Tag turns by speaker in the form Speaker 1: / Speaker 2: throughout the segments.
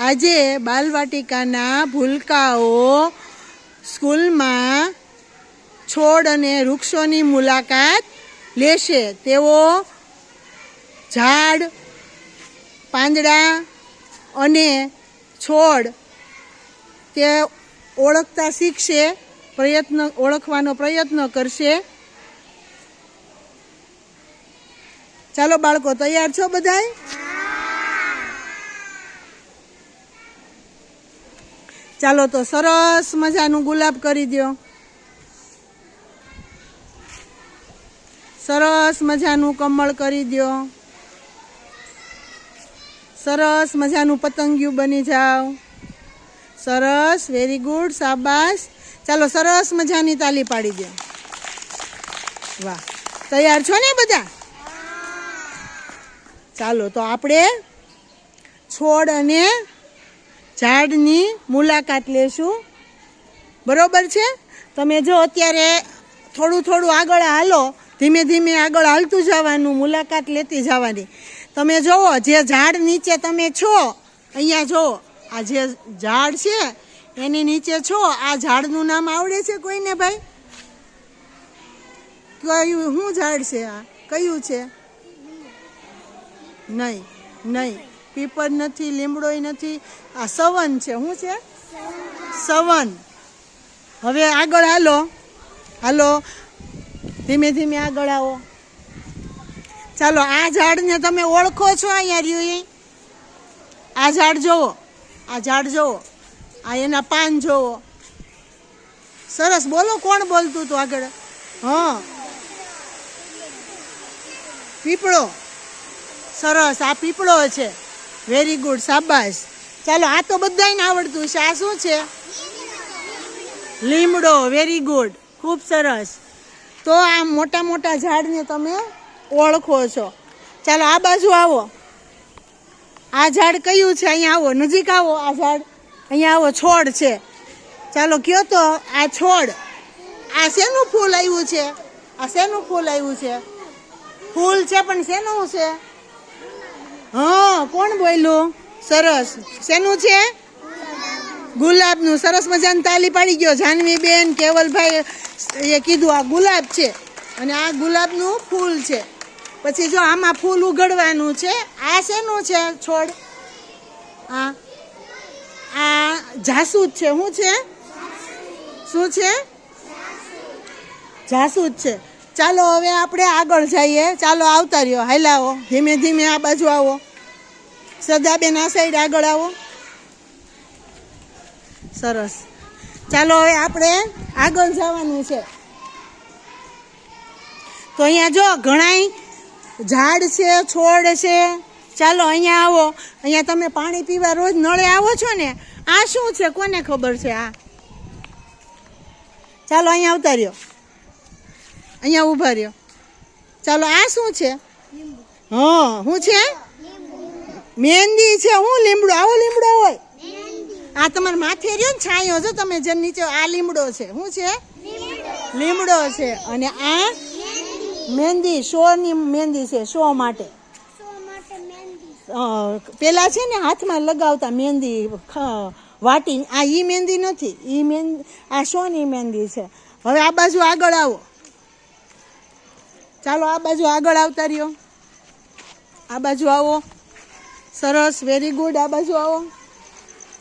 Speaker 1: આજે બાલવાટિકાના ભૂલકાઓ સ્કૂલમાં છોડ અને વૃક્ષોની મુલાકાત લેશે. તેઓ ઝાડ, પાંદડા અને છોડ તે ઓળખતા શીખશે, પ્રયત્ન, ઓળખવાનો પ્રયત્ન કરશે. ચાલો બાળકો, તૈયાર છો બધાય? ચાલો તો સરસ મજાનું ગુલાબ કરી દો સરસ મજાનું કમળ કરી દો સરસ મજાનું પતંગિયું બની જાઓ. સરસ વેરી ગુડ સાબાસ ચાલો સરસ મજાની તાલી પાડી દો વાહ, તૈયાર છો ને બધા? ચાલો તો આપણે છોડ અને ઝાડની મુલાકાત લેશું. બરોબર છે? તમે જો અત્યારે થોડું થોડું આગળ હાલો, ધીમે ધીમે આગળ હાલતું જવાનું, મુલાકાત લેતી જવાની. તમે જુઓ જે ઝાડ નીચે તમે છો, અહીંયા જુઓ આ જે ઝાડ છે, એની નીચે છો, આ ઝાડનું નામ આવડે છે કોઈને ભાઈ? કયું, શું ઝાડ છે આ? કયું છે? નહીં નહીં. પીપર નથી, લીમડોય નથી. આ સવન છે. શું છે? સવન. હવે આગળ હાલો. હાલો. ધીમે ધીમે આગળ આવો. ચાલો, આ ઝાડને તમે ઓળખો છો અહીંયા રહ્યું એ? આ ઝાડ જોવો. આ ઝાડ જોવો. આ એના પાન જોવો. સરસ. બોલો, કોણ બોલતું હતું આગળ? હા. પીપળો. સરસ. આ પીપળો છે. વેરી ગુડ શાબાશ. ચાલો, આ તો બધાને આવડતું છે આ શું છે? લીમડો. વેરી ગુડ ખૂબ સરસ. તો આ મોટા મોટા ઝાડને તમે ઓળખો છો. ચાલો, આ બાજુ આવો. આ ઝાડ કયું છે? અહીંયા આવો. નજીક આવો આ ઝાડ. અહીંયા આવો, છોડ છે. ચાલો, કયો તો? આ છોડ. આ શેનું ફૂલ આવ્યું છે? આ શેનું ફૂલ આવ્યું છે? ફૂલ છે, પણ શેનું છે? હા, કોણ બોલ્યું? સરસ. શેનું છે? ગુલાબનું. સરસ મજાની તાલી પાડી ગયો. જાનવી બેન, કેવલભાઈ, એ કીધું આ ગુલાબ છે. અને આ ગુલાબનું ફૂલ છે. પછી જો આમાં ફૂલ ઉગડવાનું છે, આ શેનું છે? છોડ. આ. આ જાસૂદ છે. શું છે? શું છે? જાસૂદ છે. ચાલો, હવે આપણે આગળ જઈએ. ચાલો, આવતા રહ્યો. હાલાવો. ધીમે ધીમે આ બાજુ આવો. સદાબેન, આ સાઈડ આગળ આવો. સરસ. ચાલો, હવે આપણે આગળ જવાનું છે. તો અહીંયા જો ઘણાય ઝાડ છે, છોડ છે. ચાલો, અહીંયા આવો. અહીંયા તમે પાણી પીવા રોજ નળે આવો છો ને? આ શું છે? કોને ખબર છે આ? ચાલો, અહીંયા આવતા રહ્યો. અહીંયા ઊભા રહ્યો. ચાલો, આ શું છે? હા શું છે? મહેંદી છે, હું લીમડો, આવો લીમડો હોય. આ તમારા માથે રહ્યો ને છાંયો છો તમે જે નીચે આ લીમડો છે. શું છે? લીમડો છે. અને આ મહેંદી શોની મહેંદી છે શો માટે. પેલા છે ને હાથમાં લગાવતા મહેંદી વાટી. આ ઈ મહેંદી નથી, ઈ મહેંદી, આ શોની મહેંદી છે. હવે આ બાજુ આગળ આવો. ચાલો, આ બાજુ આગળ આવતા રહ્યો. આ બાજુ આવો. સરસ વેરી ગુડ આ બાજુ આવો.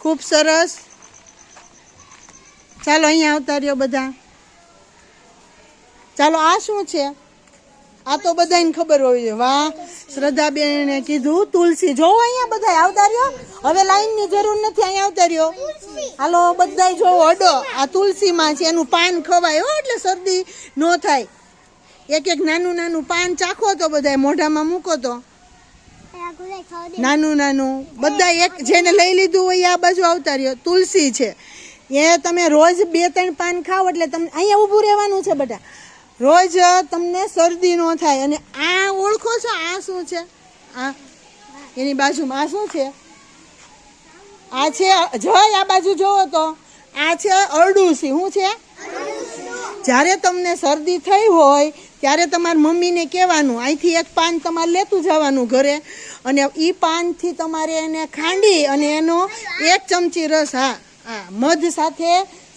Speaker 1: ખૂબ સરસ. ચાલો, અહીંયા આવતા રહ્યો બધા. ચાલો, આ શું છે? આ તો બધાને ખબર હોવી જોઈએ. વાહ, શ્રદ્ધાબેને કીધું, તુલસી. જોવો અહીંયા બધા આવતા રહ્યો. હવે લાઈનની જરૂર નથી, અહીંયા આવતા રહ્યો. હાલો, બધાય જોવો અડો આ તુલસીમાં છે, એનું પાન ખવાય. હો, એટલે શરદી ન થાય. એક એક નાનું નાનું પાન ચાખો તો બધાય મોઢામાં મૂકો તો. નાનું નાનું. બધા એક જેને લઈ લીધું હોય આ બાજુ આવતા રહ્યો. તુલસી છે. એ તમે રોજ બે ત્રણ પાન ખાઓ એટલે તમને અહીંયા ઊભું રહેવાનું છે બધા રોજ તમને શરદી ન થાય અને આ ઓળખો છો આ શું છે? આ એની બાજુમાં આ શું છે? આ છે જય આ બાજુ જોવો તો. આ છે અરડુસી. શું છે? જ્યારે તમને શરદી થઈ હોય ત્યારે તમારી મમ્મીને કહેવાનું, અહીંથી એક પાન તમારે લેતું જવાનું ઘરે. અને એ પાનથી તમારે એને ખાંડી અને એનો એક ચમચી રસ, હા હા, મધ સાથે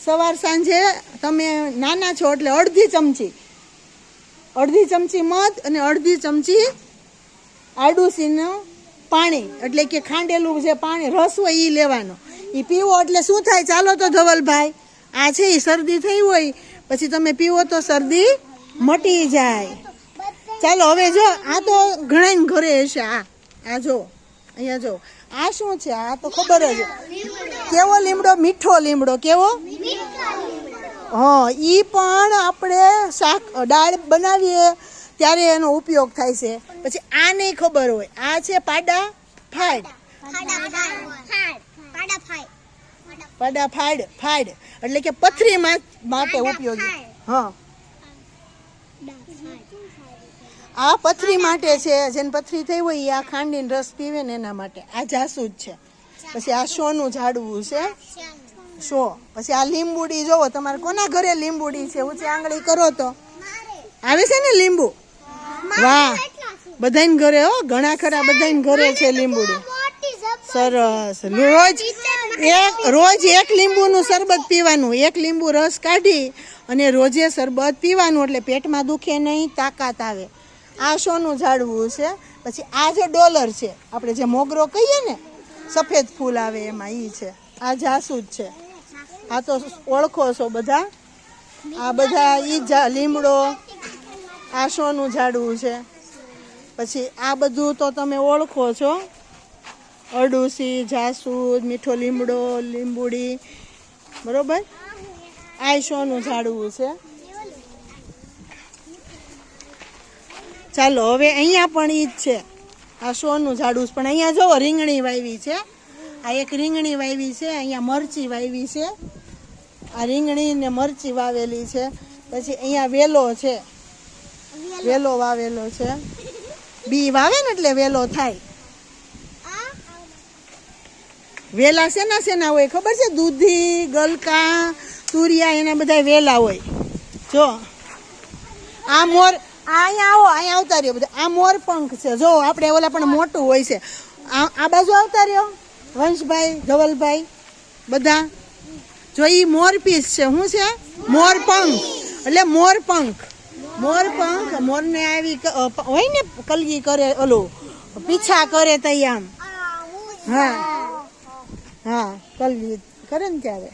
Speaker 1: સવાર સાંજે તમે નાના છો એટલે અડધી ચમચી. અડધી ચમચી મધ અને અડધી ચમચી આડુસીનું પાણી, એટલે કે ખાંડેલું જે પાણી, રસ હોય એ લેવાનો. એ પીવો એટલે શું થાય? ચાલો તો ધવલભાઈ, આ છે એ શરદી થઈ હોય, પછી તમે પીવો તો શરદી મટી જાય. ચાલો, હવે જો, આ તો ઘણા ઘરે હશે, આ. આ જો, અહીંયા જો. આ શું છે? આ તો ખબર જ. કેવો લીમડો? મીઠો લીમડો. કેવો? હા, ઈ પણ આપણે શાક, દાળ બનાવીએ, ત્યારે એનો ઉપયોગ થાય છે. પછી આ નહીં ખબર હોય. આ છે પાડા ફાડ. પાડા ફાડ ફાડ. એટલે કે પથરીમાં માટે ઉપયોગી. હા. આ પથરી માટે છે જેને પથરી થઈ હોય એ આ ખાંડીને રસ પીવે ને એના માટે. આ જાસૂદ છે. પછી આ શોનું ઝાડવું છે. શો પછી આ લીંબુડી જોવો તમારે કોના ઘરે લીંબુડી છે? ઊંચી આંગળી કરો તો. આવે છે ને લીંબુ? વાહ. બધાને ઘરે હો ઘણા ખરા બધાને ઘરે છે લીંબુડી. સરસ. રોજ એક રોજ એક લીંબુનું શરબત પીવાનું. એક લીંબુ રસ કાઢી અને રોજે શરબત પીવાનું એટલે પેટમાં દુખે નહીં, તાકાત આવે. આ શોનું ઝાડવું છે. પછી આ જે ડોલર છે, આપણે જે મોગરો કહીએ ને, સફેદ ફૂલ આવે એમાં એ છે. આ જાસૂદ છે. આ તો ઓળખો છો બધા? આ બધા જા, લીમડો, આ શોનું ઝાડવું છે. પછી આ બધું તો તમે ઓળખો છો. અરડુસી જાસૂદ, મીઠો લીમડો, લીંબુડી, બરોબર? આ શોનું ઝાડવું છે. ચાલો, હવે અહીંયા પણ ઈ જ છે. આ શોનું ઝાડવું. પણ અહીંયા જુઓ રીંગણી વાવી છે. આ એક રીંગણી વાવી છે, અહીંયા મરચી વાવી છે. આ રીંગણી ને મરચી વાવેલી છે. પછી અહીંયા વેલો છે. વેલો વાવેલો છે. બી વાવે ને એટલે વેલો થાય. વેલા શેના શેના હોય ખબર છે? દૂધી, ગલકા તુરિયા એના બધા વેલા હોય. જો. આ મોર અહીંયા આવો, અહીંયા આવતા રહ્યો બધા. આ મોર પંખ છે. જો, આપણે ઓલા પણ મોટું હોય છે. આ આ બાજુ આવતા રહ્યો? વંશભાઈ, ધવલભાઈ, બધા? જો એ મોર પીસ છે. શું છે? મોર પંખ. એટલે મોર પંખ. મોર પંખ, મોરને આવી હોય ને કલગી કરે ઓલું. પીછા કરે તઈ આમ. હા. હા, કલગી. કરે ને ત્યારે.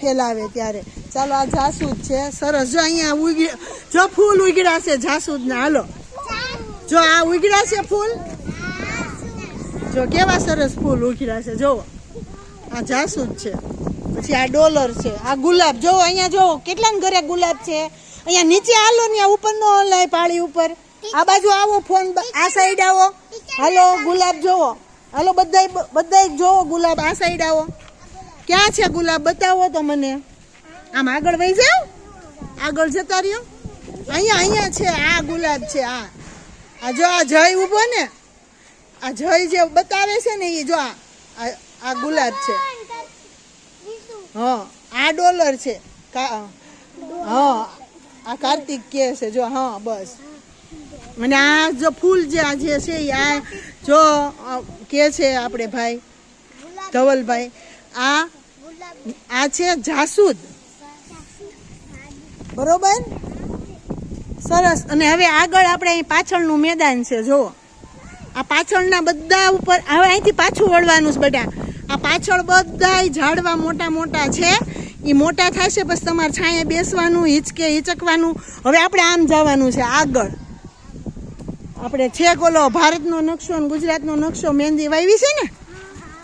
Speaker 1: ફેલાવે ત્યારે. ચાલો, આ જાસૂદ છે. સરસ. જો અહીંયા ઉગી જો ફૂલ ઉગડ્યા છે જાસૂદ ના હાલો. જો આ ઉગડ્યા છે ફૂલ? જો કેવા સરસ ફૂલ ઉગડ્યા છે જો આ જાસૂદ છે. પછી આ ડોલર છે. આ ગુલાબ જો અહીંયા જો કેટલાને ઘરે ગુલાબ છે? અહીંયા નીચે હાલો ને, આ ઉપર નો હલાય પાળી ઉપર. આ બાજુ આવો ફોન આ સાઈડ આવો. હાલો, ગુલાબ જોવો. હાલો, બધાય બધાય જોવો ગુલાબ, આ સાઈડ આવો. ક્યાં છે ગુલાબ? બતાવો તો મને. આમ આગળ વહી જાવ આગળ જતા રહ્યો? અહીંયા અહીંયા છે, આ ગુલાબ છે, આ. આ જો, આ જય ઊભો ને. આ જય જે બતાવે છે ને એ જો આ, આ- ગુલાબ છે. હા, આ ડોલર છે. હા, આ કાર્તિક કે છે. જો, હા, બસ. અને આ જો ફૂલ જે આ જે છે આ જો કે છે આપણે ભાઈ, ધવલભાઈ. આ આ છે જાસૂદ. બરોબર? સરસ. અને હવે આગળ આપણે અહીં પાછળનું મેદાન છે જો આ પાછળના બધા ઉપર, હવે અહીંથી પાછું વળવાનું છે બેટા આ પાછળ બધાય ઝાડવા મોટા મોટા છે. એ મોટા થશે પછી તમારે છાંયે બેસવાનું, હિચકે હિચકવાનું. હવે આપણે આમ જવાનું છે, આગળ. આપણે છેક ઓલો ભારતનો નકશો અને ગુજરાતનો નકશો મહેંદી વાવી છે ને?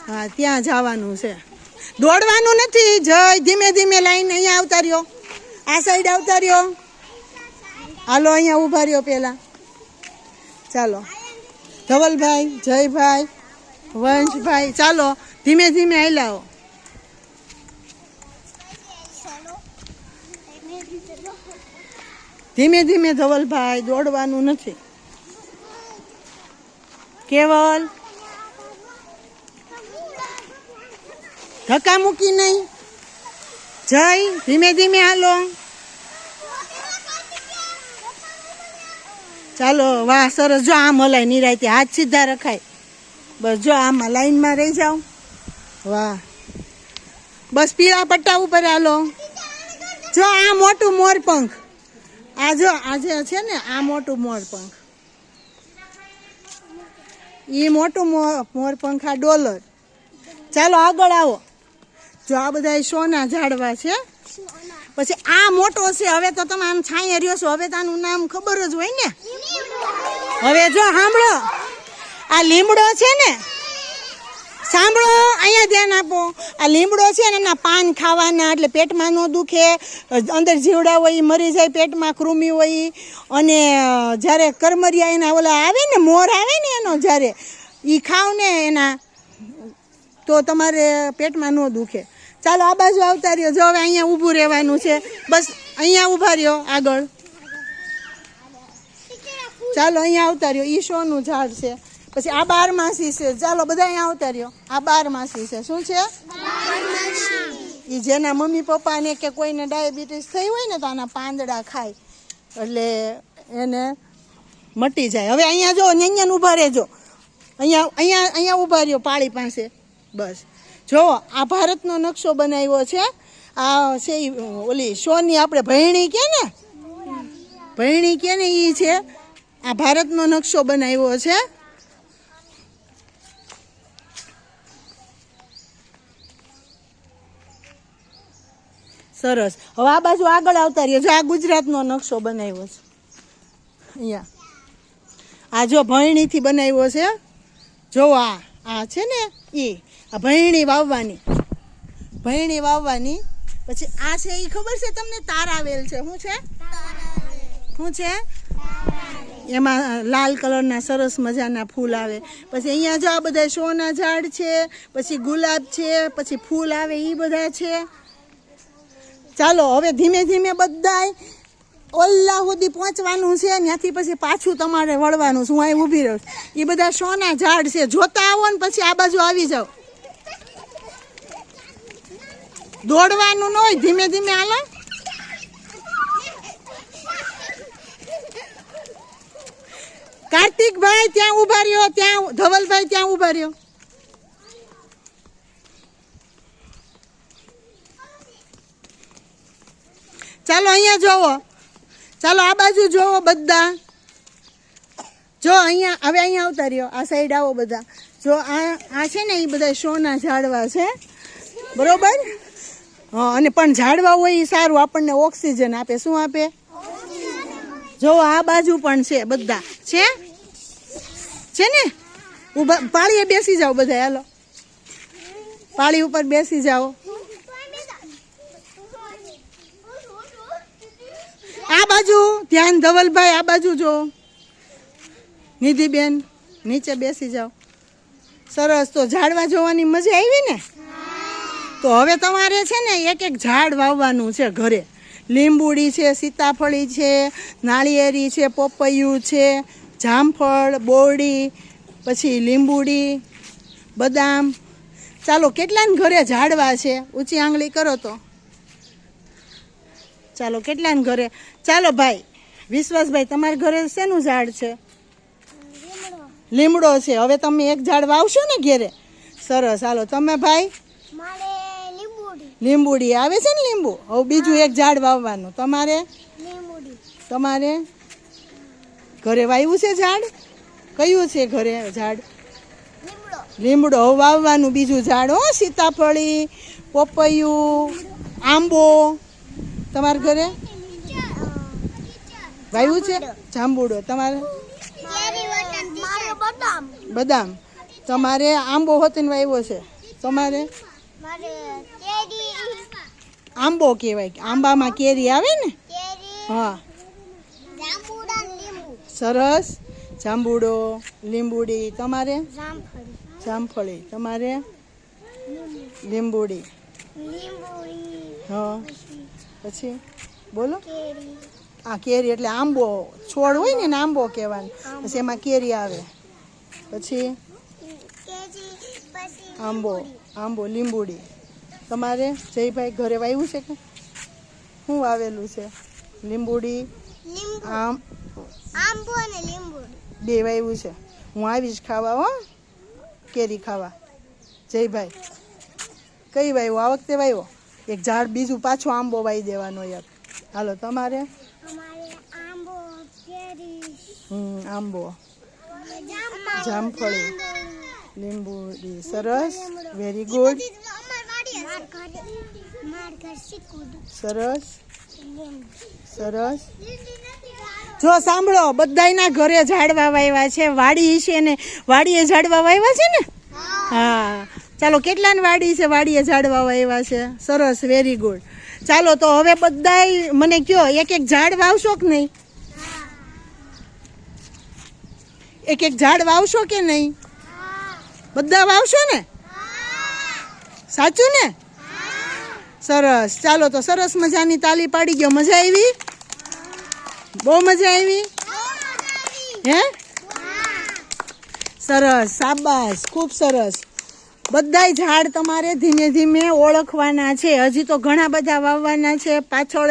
Speaker 1: હા, ત્યાં જવાનું છે. દોડવાનું નથી. જય ધીમે ધીમે લાઈને અહીંયા આવતા રહ્યો. આ સાઈડ આવતા રહ્યો. હાલો, અહીંયા ઊભા રહ્યો પેલા ચાલો. ધવલભાઈ, જયભાઈ, વંશભાઈ, ચાલો, ધીમે ધીમે હાલ્યાઓ ધીમે ધીમે ધવલભાઈ દોડવાનું નથી. કેવલ ધક્કા મૂકી નહીં. જય, ધીમે ધીમે હાલો. ચાલો, વાહ, સરસ. જો આમ હલાય નિરાયતે હાથ સીધા રખાય. બસ, જો આમાં લાઈનમાં રહી જાઓ. વાહ. બસ, પીળા પટ્ટા ઉપર હાલો. જો આ મોટું મોરપંખ. આ જો, આ જે છે ને, આ મોટું મોરપંખ. એ મોટું મોર મોરપંખ, આ ડોલર. ચાલો, આગળ આવો. જો આ બધા સોના ઝાડવા છે. પછી આ મોટો છે, હવે તો તમે આમ છાંય રહ્યો છો. હવે તાનું નામ ખબર જ હોય ને. હવે જો સાંભળો આ લીમડો છે ને. સાંભળો, અહીંયા ધ્યાન આપો. આ લીમડો છે ને, એના પાન ખાવાના, એટલે પેટમાં ન દુખે. અંદર જીવડા હોય એ મરી જાય, પેટમાં કૃમિ હોય. અને જ્યારે કરમરિયા એના ઓલા આવે ને, મોર આવે ને એનો જ્યારે એ ખાવ ને એના, તો તમારે પેટમાં ન દુખે. ચાલો, આ બાજુ આવતા રહ્યો. જો હવે અહીંયા ઊભું રહેવાનું છે. બસ, અહીંયા ઊભા રહ્યો આગળ. ચાલો, અહીંયા આવતા રહ્યો. એ શોનું ઝાડ છે. પછી આ બારમાસી છે. ચાલો, બધા અહીંયા આવતા રહ્યો. આ બારમાસી છે. શું છે? એ જેના મમ્મી પપ્પાને કે કોઈને ડાયાબિટીસ થઈ હોય ને તો આના પાંદડા ખાય. એટલે એને મટી જાય. હવે અહીંયા જો અહીંયા ઊભા રહેજો. અહીંયા અહીંયા અહીંયા ઊભા રહ્યો પાળી પાસે. બસ. જો, આ ભારતનો નકશો બનાવ્યો છે. આ છે ઓલી સોની આપણે ભયણી કે ને? ભયણી કે ને એ છે. આ ભારતનો નકશો બનાવ્યો છે. સરસ. હવે આ બાજુ આગળ આવતા રહ્યો જો, આ ગુજરાતનો નકશો બનાવ્યો છે. અહીંયા. આ જો ભયણીથી બનાવ્યો છે. જો, આ આ છે ને એ આ ભયણી વાવવાની. ભયણી વાવવાની. પછી આ છે એ ખબર છે તમને? તારાવેલ છે. શું છે? શું છે? એમાં લાલ કલરના સરસ મજાના ફૂલ આવે. પછી અહીંયા જો આ બધા શોના ઝાડ છે, પછી ગુલાબ છે, પછી ફૂલ આવે એ બધા છે. ચાલો, હવે ધીમે ધીમે બધાય ઓલ્લા સુધી પહોંચવાનું છે, ત્યાંથી પછી પાછું તમારે વળવાનું છે. હું અહીં ઊભી રહું એ બધા શોના ઝાડ છે. જોતા આવો ને પછી આ બાજુ આવી જાઓ. દોડવાનું ન હોય ધીમે ધીમે હાલો. કાર્તિકભાઈ ત્યાં ઊભા રહ્યો, ત્યાં ધવલભાઈ ત્યાં ઊભા રહ્યો. ચાલો અહીંયા જોવો. ચાલો આ બાજુ જોવો બધા. જો અહીંયા, હવે અહીંયા આવતા રહ્યો. આ સાઈડ આવો બધા. જો આ આ છે ને એ બધા શોના ઝાડવા છે. બરોબર? અને પણ ઝાડવા હોય એ સારું, આપણને ઓક્સિજન આપે. શું આપે? જો, આ બાજુ પણ છે બધા. છે? છે ને? પાળીએ બેસી જાઓ બધા, હાલો. પાળી ઉપર બેસી જાઓ. આ બાજુ, ધ્યાન ધવલભાઈ, આ બાજુ જો. નિધિબેન, નીચે બેસી જાઓ. સરસ, તો ઝાડવા જોવાની મજા આવી ને? તો હવે તમારે છે ને એક એક ઝાડ વાવવાનું છે ઘરે. લીંબુડી છે, સીતાફળી છે, નાળિયેરી છે, પપૈયું છે, જામફળ, બોરડી, પછી લીંબુડી, બદામ. ચાલો, કેટલાને ઘરે ઝાડવા છે? ઊંચી આંગળી કરો તો. ચાલો, કેટલાને ઘરે? ચાલો ભાઈ, વિશ્વાસભાઈ, તમારા ઘરે શેનું ઝાડ છે? લીમડો. છે. હવે તમે એક ઝાડ વાવશો ને ઘેરે? સરસ. હાલો, તમે ભાઈ?
Speaker 2: લીંબુડી
Speaker 1: આવે છે ને લીંબુ? હવે બીજું એક ઝાડ વાવવાનું. તમારે? તમારે? ઘરે વાવ્યું છે ઝાડ? કયું છે ઘરે ઝાડ?
Speaker 2: લીમડો
Speaker 1: વાવવાનું બીજું ઝાડ, હો, સીતાફળી, પપૈયું, આંબો. તમારા ઘરે? વાવ્યું છે? જાંબુડો. તમારે?
Speaker 2: બદામ.
Speaker 1: તમારે આંબો હોતીને વાવ્યો છે. તમારે? આંબો કહેવાય. આંબામાં કેરી આવે ને? હા. સરસ. જાંબુડો લીંબુડી તમારે?
Speaker 2: જામફળી.
Speaker 1: તમારે? લીંબુડી.
Speaker 2: લીંબુડી.
Speaker 1: હા. પછી બોલો. આ કેરી એટલે આંબો છોડ હોય ને આંબો કહેવાનું. પછી એમાં કેરી આવે. પછી? આંબો. આંબો લીંબુડી. તમારે જયભાઈ ઘરે વાવ્યું છે કે? શું વાવેલું છે? લીંબુડી
Speaker 2: લીંબુ.
Speaker 1: આમ?
Speaker 2: આંબો અને લીંબુ.
Speaker 1: બે વાવ્યું છે. હું આવીશ ખાવા હો. કેરી ખાવા. જયભાઈ. કઈ વાવ્યો આ વખતે વાવ્યો એક ઝાડ બીજું પાછો આંબો વાવી દેવાનો યાર હાલો તમારે?
Speaker 2: આંબો કેરી.
Speaker 1: હમ આંબો.
Speaker 2: જામફળી.
Speaker 1: લીંબુડી સરસ. વેરી ગુડ
Speaker 2: માર ઘર માર ઘર શીખું
Speaker 1: સરસ. સરસ. જો સાંભળો બધાના ઘરે ઝાડવા વાવ્યા છે. વાડી છે ને, વાડીએ ઝાડવા વાવ્યા છે ને? હા. ચાલો કેટલા વાડી છે? વાડીએ ઝાડવા વાવ્યા છે. સરસ વેરી ગુડ ચાલો, તો હવે બધાય મને કયો એક એક ઝાડ વાવશો કે નહીં? એક એક ઝાડ વાવશો કે નહીં? બધા વાવશો ને? સાચું ને? સરસ. ચાલો તો સરસ મજાની તાલી પાડી ગયો. મજા આવી? બહુ મજા આવી? હે? સરસ સાબાસ ખૂબ સરસ. બધાય ઝાડ તમારે ધીમે ધીમે ઓળખવાના છે. હજી તો ઘણા બધા વાવવાના છે, પાછળ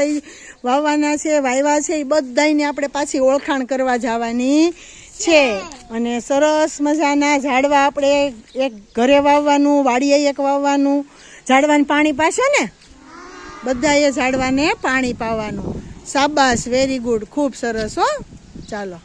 Speaker 1: વાવવાના છે વાવ્યા છે એ બધાયને આપણે પાછી ઓળખાણ કરવા જવાની છે. અને સરસ મજાના ઝાડવા આપણે એક ઘરે વાવવાનું, વાડીએ એક વાવવાનું. ઝાડવાનું પાણી પાસે ને? બધાએ ઝાડવાને પાણી પાવાનું. સાબાસ વેરી ગુડ ખૂબ સરસ હો. ચાલો.